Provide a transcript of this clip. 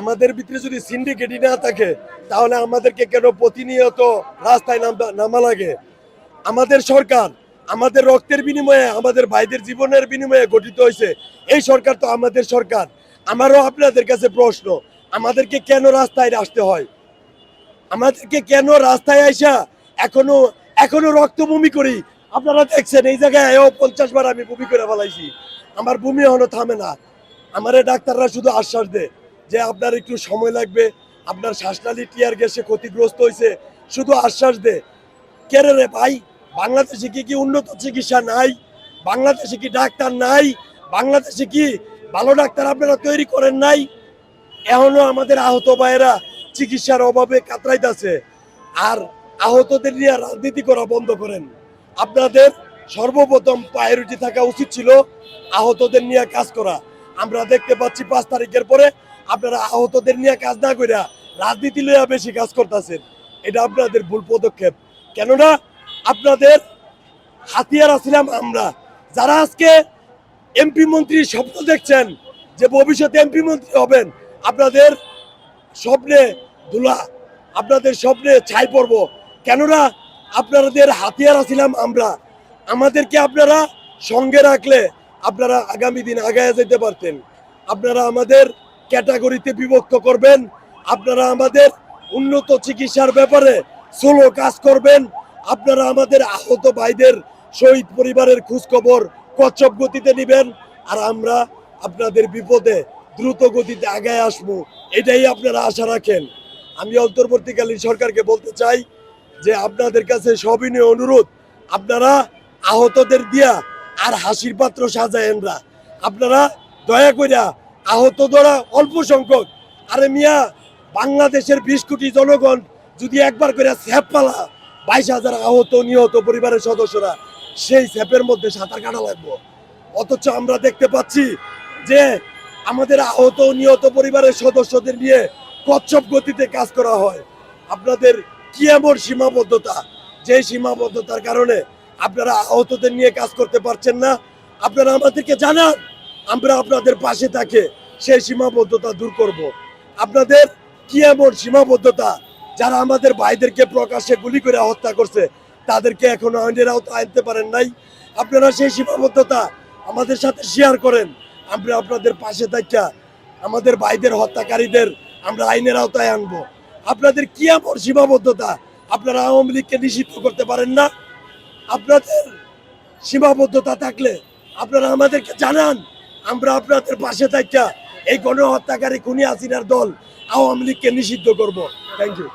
আমাদের ভিতরে যদি সিন্ডিকেটই না থাকে, তাহলে আমাদেরকে কেন প্রতিনিয়ত রাস্তায় নামা লাগে? আমাদের সরকার, আমাদের রক্তের বিনিময়ে, আমাদের ভাইদের জীবনের বিনিময়ে গঠিত হয়েছে। এই সরকার তো আমাদের সরকার। আমারও আপনাদের কাছে প্রশ্ন, আমাদেরকে কেন রাস্তায় আসতে হয়? আমাদেরকে কেন রাস্তায় আইসা এখনও এখনও রক্ত বমি করি? আপনারা দেখছেন, এই জায়গায় পঞ্চাশ বার আমি বমি করে ফেলাইছি। আমার বমি এখনও থামে না। আমারে ডাক্তাররা শুধু আশ্বাস দেয়। যে আপনার একটু সময় লাগবে, আপনার শ্বাসনালী টিয়ার গ্যাসে ক্ষতিগ্রস্ত হয়েছে, শুধু আশ্বাস দে। কেরে রে ভাই, বাংলাদেশে কি কি উন্নত চিকিৎসা নাই? বাংলাদেশে কি ডাক্তার নাই? বাংলাদেশে কি ভালো ডাক্তার আপনারা তৈরি করেন নাই? এখনও আমাদের আহত ভাইয়েরা চিকিৎসার অভাবে কাতরাইতেছে। আর আহতদের নিয়ে রাজনীতি করা বন্ধ করেন। আপনাদের সর্বপ্রথম প্রায়োরিটি থাকা উচিত ছিল আহতদের নিয়ে কাজ করা। আমরা দেখতে পাচ্ছি পাঁচ তারিখের পরে আপনারা আহতদের নিয়ে কাজ না কইরা রাজনীতি লইয়া বেশি কাজ করতেছেন। এটা আপনাদের ভুল পদক্ষেপ। কেননা আপনাদের হাতিয়ার আছিলাম আমরা। যারা আজকে এমপি মন্ত্রী স্বপ্ন দেখছেন যে ভবিষ্যতে এমপি মন্ত্রী হবেন, আপনাদের স্বপ্নে দুলা আপনাদের স্বপ্নে ছাই পড়ব কেননা আপনাদের হাতিয়ার আছিলাম আমরা। আমাদেরকে আপনারা সঙ্গে রাখলে আপনারা আগামী দিন আগায় যেতে পারতেন। আপনারা আমাদের ক্যাটাগরিতে বিভক্ত করবেন। আপনারা আমাদের উন্নত চিকিৎসার ব্যাপারে সোলো কাজ করবেন। আপনারা আমাদের আহত ভাইদের শহীদ পরিবারের খোঁজখবর কচ্ছপ গতিতে নেবেন। আর আমরা আপনাদের বিপদে দ্রুত গতিতে আগায় আসব, এটাই আপনারা আশা রাখেন। আমি অন্তর্বর্তীকালীন সরকারকে বলতে চাই যে আপনাদের কাছে সবিনয় অনুরোধ, আপনারা আহতদের দিয়া আর হাসির পাত্র সাজায়েন না আপনারা দয়া কইরা আহত ধরা অল্প সংখ্যক। আরে মিয়া, বাংলাদেশের বিশ কোটি জনগণ যদি একবার করে স্যাপ পালা, বাইশ হাজার আহত নিহত পরিবারের সদস্যরা, সেই স্যাপের মধ্যে সাঁতার কাটা লাগবো। অথচ আমরা দেখতে পাচ্ছি যে আমাদের আহত নিহত পরিবারের সদস্যদের নিয়ে কচ্ছপ গতিতে কাজ করা হয়। আপনাদের কি এমন সীমাবদ্ধতা? যে সীমাবদ্ধতার কারণে আপনারা আহতদের নিয়ে কাজ করতে পারছেন না। আপনারা আমাদেরকে জানান, আমরা আপনাদের পাশে থাকে, সেই সীমাবদ্ধতা দূর করব। আপনাদের কি এমন সীমাবদ্ধতা? যারা আমাদের ভাইদেরকে প্রকাশ্যে গুলি করে হত্যা করছে, তাদেরকে এখনও আইনের আওতায় আনতে পারেন নাই। আপনারা সেই সীমাবদ্ধতা আমাদের সাথে শেয়ার করেন, আমরা আপনাদের পাশে থাকা, আমাদের ভাইদের হত্যাকারীদের আমরা আইনের আওতায় আনব। আপনাদের কি এমন সীমাবদ্ধতা? আপনারা আওয়ামী লীগকে নিষিদ্ধ করতে পারেন না। আপনাদের সীমাবদ্ধতা থাকলে আপনারা আমাদেরকে জানান। আমরা আপনাদের পাশে থাকা এই গণহত্যাকারী খুনি হাসিনার দল আওয়ামী লীগকে নিষিদ্ধ করব। Thank you